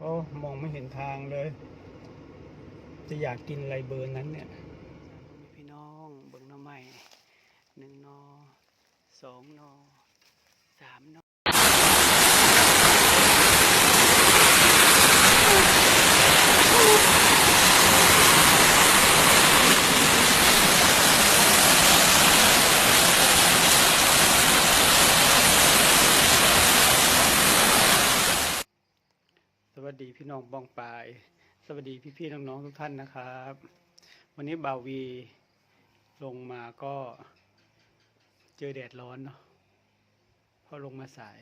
โอ้มองไม่เห็นทางเลย จะอยากกินอะไรเบอร์นั้นเนี่ยพี่น้องเบิ่งน้อใหม่หนึ่งนอสองนอสามนอ ดีพี่น้องบองปาย สวัสดีพี่ๆน้องๆทุกท่านนะครับ วันนี้บ่าววีลงมาก็เจอแดดร้อนเนาะพอลงมาสาย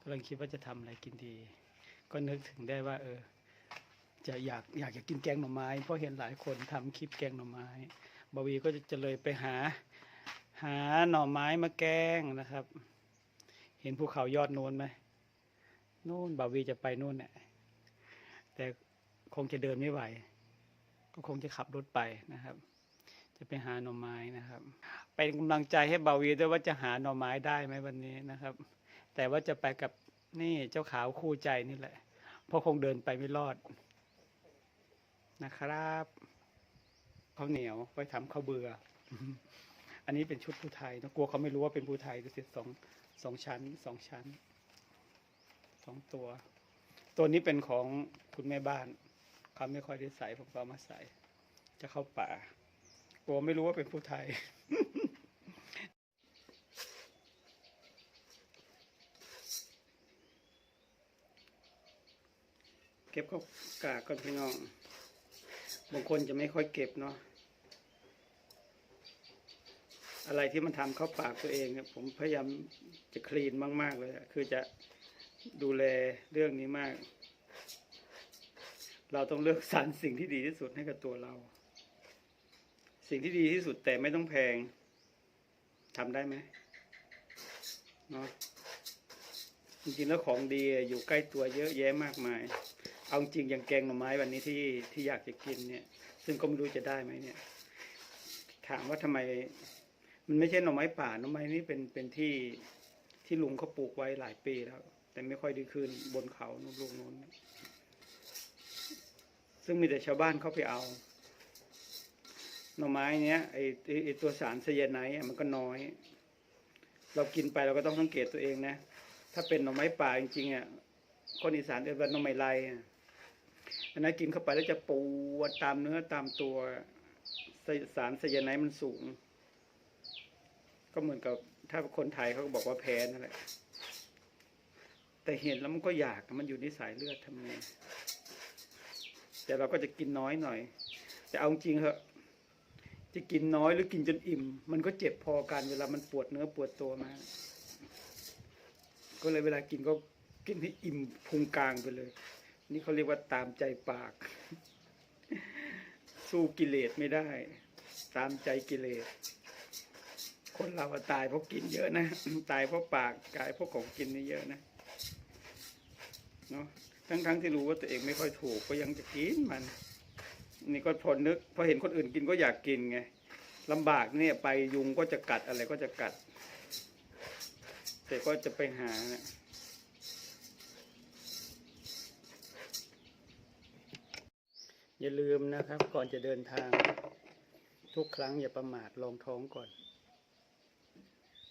กำลังคิดว่าจะทำอะไรกินดี ก็นึกถึงได้ว่า เออ จะอยากอยากจะกินแกงหน่อไม้เพราะเห็นหลายคนทำคลิปแกงหน่อไม้บ่าววีก็จะจะเลยไปหา หาหน่อไม้มาแกงนะครับ เห็นภูเขายอดโน้นไหมโน่นบ่าววีจะไปโน่นเนี่ย แต่คงจะเดินไม่ไหว ก็คงจะขับรถไปนะครับ จะไปหาหน่อไม้นะครับ เป็นกำลังใจให้บาวีด้วยว่าจะหาหน่อไม้ได้ไหมวันนี้นะครับ แต่ว่าจะไปกับนี่เจ้าขาวคู่ใจนี่แหละ เพราะคงเดินไปไม่รอดนะครับข้าวเหนียวไว้ทำข้าวเบือ อันนี้เป็นชุดผู้ไทยนะกลัวเขาไม่รู้ว่าเป็นผู้ไทยดูสิสองสองชั้นสองชั้นสองตัว ตัวนี้เป็นของคุณแม่บ้านเขาไม่ค่อยได้ใส่ผมก็เอามาใส่ จะเข้าป่ากลัวไม่รู้ว่าเป็นผู้ไทย เก็บเข้ากาก่อนพี่น้อง บางคนจะไม่ค่อยเก็บเนาะอะไรที่มันทำเข้าปากตัวเองเนี่ยผมพยายามจะคลีนมาก ๆ เลย คือจะ ดูแลเรื่องนี้มาก เราต้องเลือกสรรสิ่งที่ดีที่สุดให้กับตัวเรา สิ่งที่ดีที่สุดแต่ไม่ต้องแพงทำได้ไหมเนาะจริงๆแล้วของดีอยู่ใกล้ตัวเยอะแยะมากมาย เอาจริงอย่างแกงหน่อไม้วันนี้ที่ที่อยากจะกินเนี่ย ซึ่งก็ไม่รู้จะได้ไหมเนี่ย ถามว่าทำไม มันไม่ใช่หน่อไม้ป่าหน่อไม้นี่เป็นเป็นที่ที่ลุงเขาปลูกไว้หลายปีแล้ว แต่ไม่ค่อยได้ขึ้นบนเขานู่นลูกนู้น ซึ่งมีแต่ชาวบ้านเขาไปเอา หน่อไม้เนี้ยไอไอตัวสารไซยาไนด์มันก็น้อย เรากินไปเราก็ต้องสังเกตตัวเองนะ ถ้าเป็นหน่อไม้ป่าจริงๆอะคนอีสานเรียกว่าหน่อไม้ไรอะอันนั้นกินเข้าไปแล้วจะปวดตามเนื้อตามตัวสสารไซยาไนด์มันสูง ก็เหมือนกับถ้าคนไทยเขาก็บอกว่าแพ้นั่นแหละ แต่เห็นแล้วมันก็อยากมันอยู่ในสายเลือดทำไงแต่เราก็จะกินน้อยหน่อย แต่เอาจริงเหอะ จะกินน้อยหรือกินจนอิ่ม มันก็เจ็บพอกันเวลามันปวดเนื้อปวดตัวมาก ก็เลยเวลากินก็กินให้อิ่มพุงกลางไปเลย นี่เขาเรียกว่าตามใจปาก สู้กิเลสไม่ได้ ตามใจกิเลส คนเราตายเพราะกินเยอะนะ ตายเพราะปากกายเพราะของกินนี่เยอะนะ เนาะทั้งๆทที่รู้ว่าตัวเองไม่ค่อยถูกก็ยังจะกินมัน นี่ก็พอนึกพอเห็นคนอื่นกินก็อยากกินไงลำบากเนี่ยไปยุงก็จะกัดอะไรก็จะกัด แต่ก็จะไปหาอย่าลืมนะครับ ก่อนจะเดินทาง ทุกครั้งอย่าประมาทลองท้องก่อน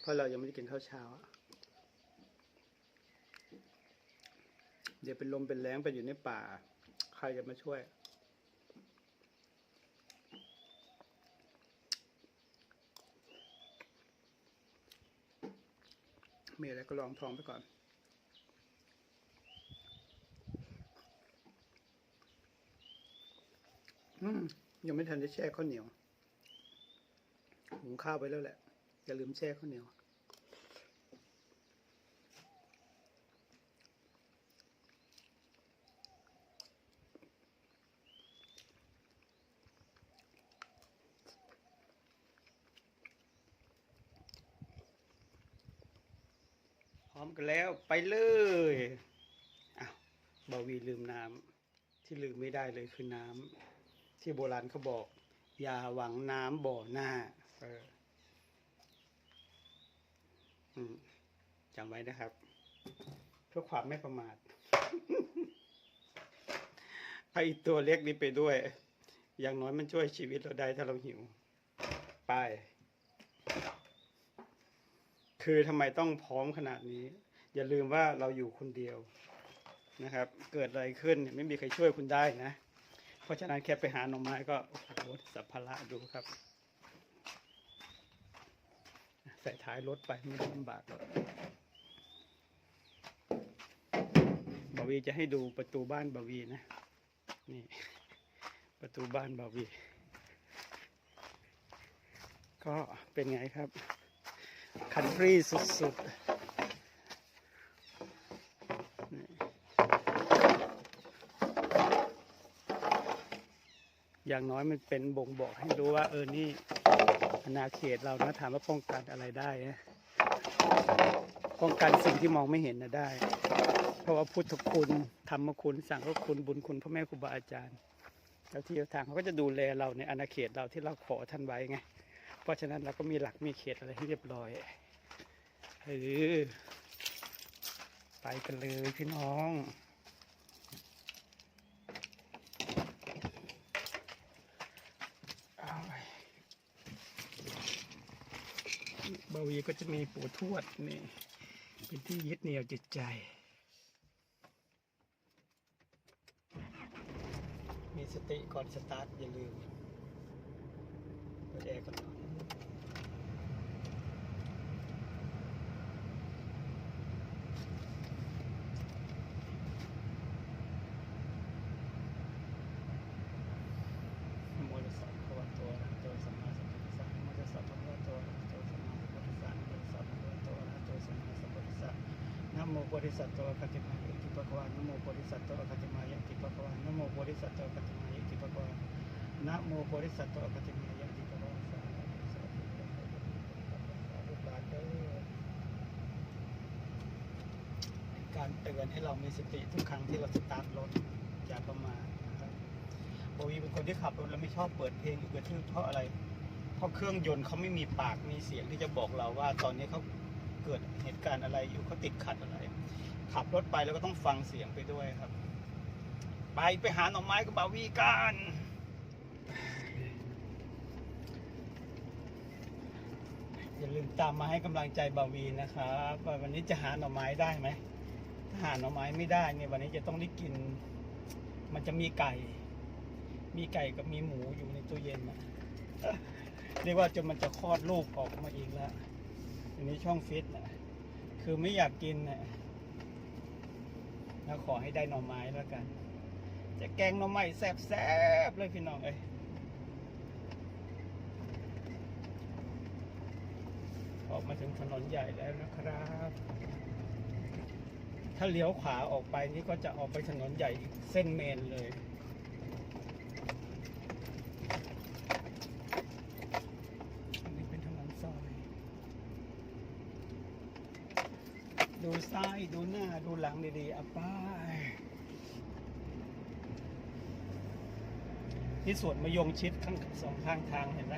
เพราะเรายังไม่ได้กินข้าวเช้าอะ เดี๋ยวเป็นลมเป็นแรงไปอยู่ในป่า ใครจะมาช่วย มีอะไรก็ลองท้องไปก่อนอืมยังไม่ทันจะแช่ข้าวเหนียว หุงข้าวไปแล้วแหละ อย่าลืมแช่ข้าวเหนียว ร้อมกันแล้วไปเลยอ้าวบาวีลืมน้ำที่ลืมไม่ได้เลยคือน้ำที่โบราณเขาบอก อย่าหวังน้ำบ่อหน้า เออจำไว้นะครับ เพื่อความไม่ประมาทให้ตัวเล็กนี้ไปด้วย อย่างน้อยมันช่วยชีวิตเราได้ถ้าเราหิว ไป คือทำไมต้องพร้อมขนาดนี้ อย่าลืมว่าเราอยู่คนเดียวนะครับ เกิดอะไรขึ้นไม่มีใครช่วยคุณได้นะ เพราะฉะนั้นแค่ไปหาหน่อไม้ก็โอ้โหสัพพละดูครับ ใส่ท้ายรถไปไม่ลำบากหรอกบาวีจะให้ดูประตูบ้านบาวีนะ นี่ ประตูบ้านบาวี ก็เป็นไงครับ คันทรีสุดๆ อย่างน้อยมันเป็นบ่งบอกให้รู้ว่า เออ นี่อาณาเขตเรานะถามว่าป้องกันอะไรได้นะป้องกันสิ่งที่มองไม่เห็นนะได้ เพราะว่าพุทธคุณธรรมคุณสังฆคุณบุญคุณพ่อแม่ครูบาอาจารย์เจ้าที่เจ้าทางเขาก็จะดูแลเราในอาณาเขตเราที่เราขอท่านไว้ไง เพราะฉะนั้นเราก็มีหลักมีเขตอะไรให้เรียบร้อย เออไปกันเลยพี่น้องเอาไว้บาวีก็จะมีปู่ทวดนี่ เป็นที่ยึดเหนี่ยวจิตใจ มีสติก่อนสตาร์ทอย่าลืมเปิดแอร์ก่อนนอนนะโมตัสสะภะคะวะโตอะระหะโตสัมมาสัมพุทธัสสะนะโมตัสสะภะคะวะโตอะระหะโตสัมมาสัมพุทธัสสะนะโมตัสสะภะคะวะโตอะระหะโตสัมมาสัมพุทธัสสะ ริสัตว์ตัวกัติมายติปะกวานโมโพธิสัตว์ตัวกัติมายติปะกวานโมโพธิสัตว์ตัวกัติมายติปะกวานะโมโพธิสัตว์ตัวกัติมายติปะกวาสาธุสาธุสาธุการเตือนให้เรามีสติทุกครั้งที่เราสตาร์ทรถอย่าประมาทนะครับโบวีเป็นคนที่ขับรถแล้วไม่ชอบเปิดเพลงอยู่กระทืบเพราะอะไร เพราะเครื่องยนต์เขาไม่มีปากมีเสียงที่จะบอกเราว่า ตอนนี้เขาเกิดเหตุการณ์อะไรอยู่เขาติดขัดอะไร ขับรถไปแล้วก็ต้องฟังเสียงไปด้วยครับ ไปไปหาหน่อไม้กับบาวีกันอย่าลืมตามมาให้กำลังใจบาวีนะครับว่าวันนี้จะหาหน่อไม้ได้ไหมถ้าหาหน่อไม้ไม่ได้เนี่ยวันนี้จะต้องได้กิน มันจะมีไก่ มีไก่กับมีหมูอยู่ในตู้เย็นนะเรียกว่าจนมันจะคลอดลูกออกมาเองแล้วอันนี้ช่องฟิตนะคือไม่อยากกินนะ แล้วขอให้ได้หน่อไม้แล้วกัน จะแกงหน่อไม้แซ่บๆเลยพี่น้องเอ้ยออกมาถึงถนนใหญ่แล้วนะครับ ถ้าเลี้ยวขวาออกไปนี่ก็จะออกไปถนนใหญ่อีกเส้นเมนเลย อันนี้เป็นถนนซอย ดูซ้ายดูหน้าดูหลังดีๆอะป้ายที่สวนมะยงชิดข้างสองข้างทางเห็นไหม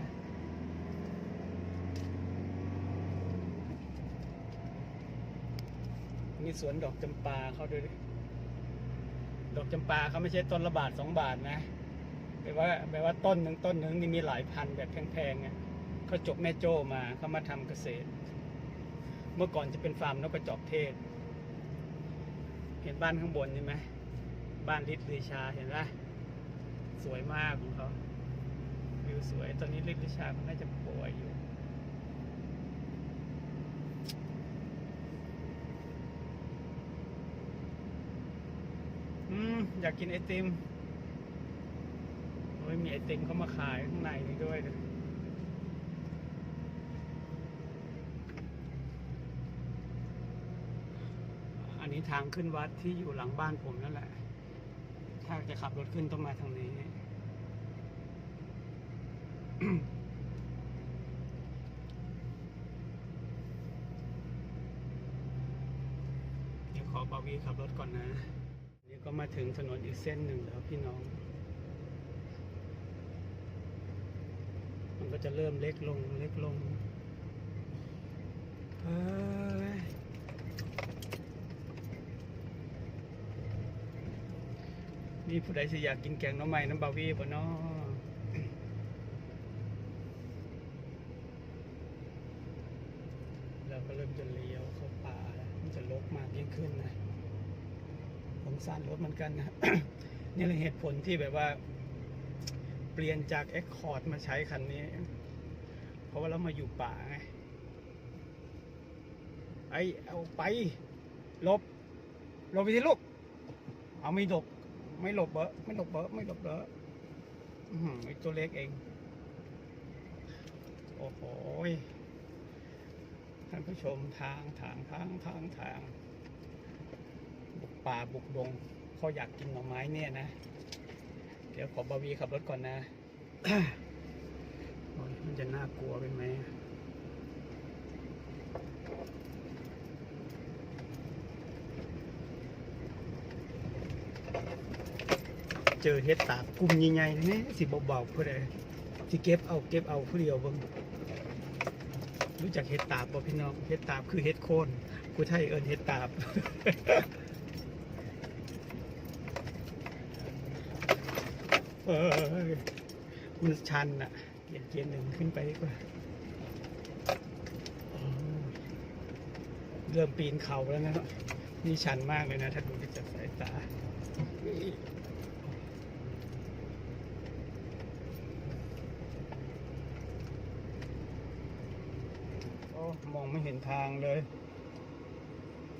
มีสวนดอกจำปาเขาด้วยดอกจำปาเขาไม่ใช่ต้นละบาทสองบาทนะแปลว่าแปลว่าต้นหนึ่งต้นหนึ่งนี่มีหลายพันแบบแพงๆไงเขาจบแม่โจ้มาเขามาทำเกษตร เมื่อก่อนจะเป็นฟาร์มนกกระจอกเทศ เห็นบ้านข้างบนใช่ไหมบ้านฤทธิ์ลือชาเห็นไหมสวยมากของเขาวิวสวย ตอนนี้ฤทธิ์ลือชาเขาน่าจะป่วยอยู่อืมอยากกินไอติมโอ้ยมีไอติมเขามาขายข้างในนี่ด้วยนะอั นี้ทางขึ้นวัดที่อยู่หลังบ้านผมนั่นแหละ ถ้าจะขับรถขึ้นต้องมาทางนี้ เดี๋ยวขอบาวีขับรถก่อนนะ นี่ก็มาถึงถนนอีกเส้นหนึ่งแล้วพี่น้อง มันก็จะเริ่มเล็กลงเล็กลงเฮ้ย มีผู้ใดสิอยากกินแกงน้ำใหม่น้ำบาวีบ่เนาะเราก็เริ่มจะเลี้ยวเข้าป่าแล้วมันจะลกมากยิ่งขึ้นนะสงสารรถเหมือนกันนะ นี่เลยเหตุผลที่แบบว่า เปลี่ยนจาก Accord มาใช้คันนี้ เพราะว่าเรามาอยู่ป่าไงไอเอาไปลบลบไปสิลูกเอาไม่หลบ ไม่หลบเบอะไม่หลบเบอะไม่หลบเบอะอื้อหือไอตัวเล็กเอง โอ้โหท่านผู้ชมทางทางทางทางทางบุกป่าบุกดงเขาอยากกินหน่อไม้เนี่ยนะ เดี๋ยวขอบาวีขับรถก่อนนะมันจะน่ากลัวเป็นไหม จอเฮ็ดตาบกลุ่มใหญ่ๆนี่สิเบาๆผู้ใดสิเก็บเอาเก็บเอาผู้เดียวเบิ่งรู้จักเฮ็ดตาบบ่พี่น้องเฮ็ดตาบคือเฮ็ดโคนผู้ไทยเอิ้นเฮ็ดตาบเอ้ยมันชันอะเกียนเกียนหนึ่งขึ้นไปดีกว่าเริ่มปีนเขาแล้วนะนี่ชันมากเลยนะถ้าดูจากสายตา โอ้ มองไม่เห็นทางเลย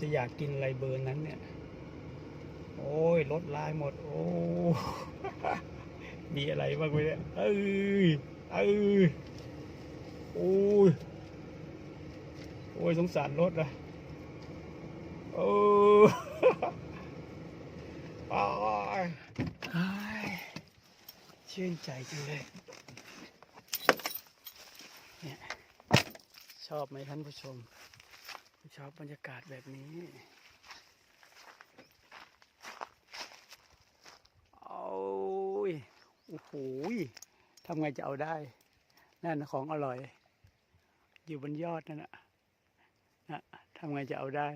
จะอยากกินอะไรเบอร์นั้นเนี่ย โอ้ยรถลายหมด โอ้มีอะไรบ้างไหมเนี่ยเอ้ยเอ้ยโอ้ยโอ้ยสงสารรถอะโอ้โอ้ยอ้ายชื่นใจจังเลย ชอบไหมท่านผู้ชม ชอบบรรยากาศแบบนี้โอ้ยโอ้โหทำไงจะเอาได้ นั่นของอร่อย อยู่บนยอดนั่นนะนะทำไงจะเอาได้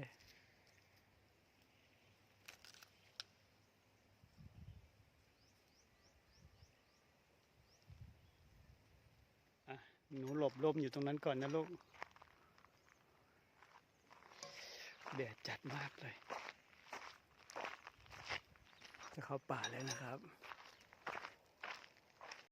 อะ หนูหลบลมอยู่ตรงนั้นก่อนนะลูกแดดจัดมากเลย จะเข้าป่าแล้วนะครับ